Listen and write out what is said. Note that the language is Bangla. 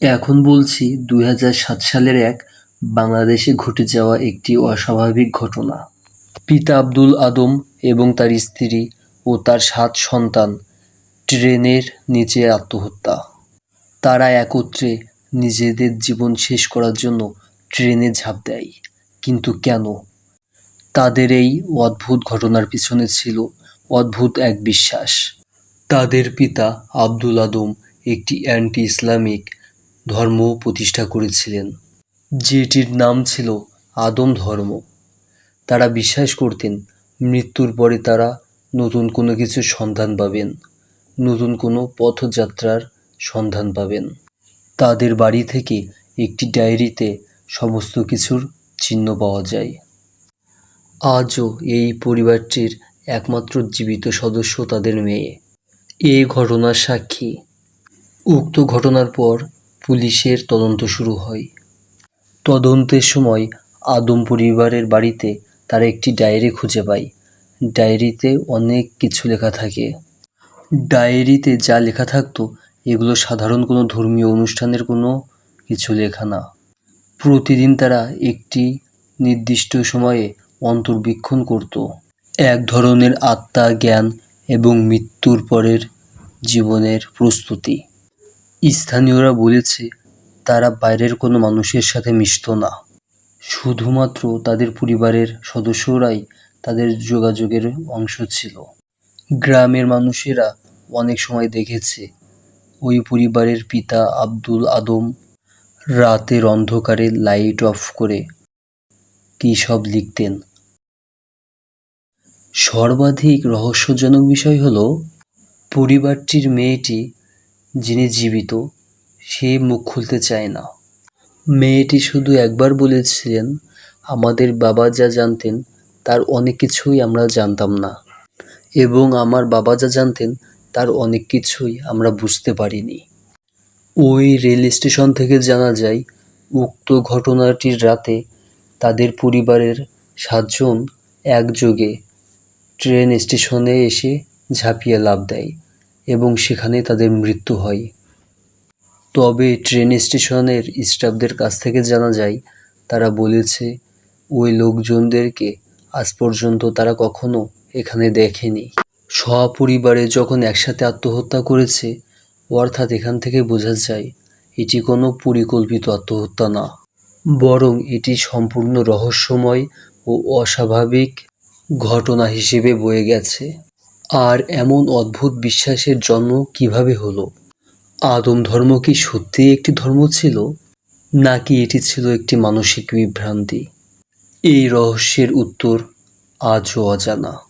এখন বলছি দুই হাজার সাত সালের এক বাংলাদেশে ঘটে যাওয়া একটি অস্বাভাবিক ঘটনা। পিতা আব্দুল আদম এবং তার স্ত্রী ও তার সাত সন্তান ট্রেনের নিচে আত্মহত্যা। তারা একত্রে নিজেদের জীবন শেষ করার জন্য ট্রেনে ঝাঁপ দেয়। কিন্তু কেন? তাদের এই অদ্ভুত ঘটনার পিছনে ছিল অদ্ভুত এক বিশ্বাস। তাদের পিতা আব্দুল আদম একটি অ্যান্টি ইসলামিক ধর্ম প্রতিষ্ঠা করেছিলেন। যেটির নাম ছিল আদম ধর্ম। তারা বিশ্বাস করতেন, মৃত্যুর পরে তারা নতুন কোনো কিছুর সন্ধান পাবেন, নতুন কোনো পথযাত্রার সন্ধান পাবেন। তাদের বাড়ি থেকে একটি ডায়েরিতে সমস্ত কিছুর চিহ্ন পাওয়া যায়। আজও এই পরিবারটির একমাত্র জীবিত সদস্য তাদের মেয়ে। এই ঘটনার সাক্ষী। উক্ত ঘটনার পর পুলিশের তদন্ত শুরু হয়। তদন্তের সময় আদম পরিবারের বাড়িতে তারা একটি ডায়েরি খুঁজে পায়। ডায়েরিতে অনেক কিছু লেখা থাকে। ডায়েরিতে যা লেখা থাকতো, এগুলো সাধারণ কোনো ধর্মীয় অনুষ্ঠানের কোনো কিছু লেখা না। প্রতিদিন তারা একটি নির্দিষ্ট সময়ে অন্তর্বীক্ষণ করত। এক ধরনের আত্মা, জ্ঞান এবং মৃত্যুর পরের জীবনের প্রস্তুতি। স্থানীয়রা বলেছে, তারা বাইরের কোনো মানুষের সাথে মিশত না। শুধুমাত্র তাদের পরিবারের সদস্যরাই তাদের যোগাযোগের অংশ ছিল। গ্রামের মানুষেরা অনেক সময় দেখেছে, ওই পরিবারের পিতা আব্দুল আদম রাতের অন্ধকারে লাইট অফ করে কী সব লিখতেন। সর্বাধিক রহস্যজনক বিষয় হলো, পরিবারটির মেয়েটি যিনি জীবিত, সে মুখ খুলতে চায় না। মেয়েটি শুধু একবার বলেছিলেন, আমাদের বাবা যা জানতেন, তার অনেক কিছুই আমরা জানতাম না। এবং আমার বাবা যা জানতেন, তার অনেক কিছুই আমরা বুঝতে পারিনি। ওই রেল স্টেশন থেকে জানা যায়, উক্ত ঘটনাটির রাতে তাদের পরিবারের সাতজন একযোগে ট্রেন স্টেশনে এসে ঝাঁপিয়ে লাফ দেয়। এবং সেখানে তাদের মৃত্যু হয়। তবে ট্রেন স্টেশনের স্টাফদের কাছ থেকে জানা যায়, তারা বলেছে, ওই লোকজনদেরকে আজ পর্যন্ত তারা কখনো এখানে দেখেনি। সপরিবারে যখন একসাথে আত্মহত্যা করেছে, অর্থাৎ এখান থেকে বোঝা যায়, এটি কোনো পরিকল্পিত আত্মহত্যা না। বরং এটি সম্পূর্ণ রহস্যময় ও অস্বাভাবিক ঘটনা হিসেবে বয়ে গেছে। আর এমন অদ্ভুত বিশ্বাসের জন্ম কীভাবে হলো? আদম ধর্ম কি সত্যি একটি ধর্ম ছিল? নাকি এটি ছিল একটি মানসিক বিভ্রান্তি? এই রহস্যের উত্তর আজও অজানা।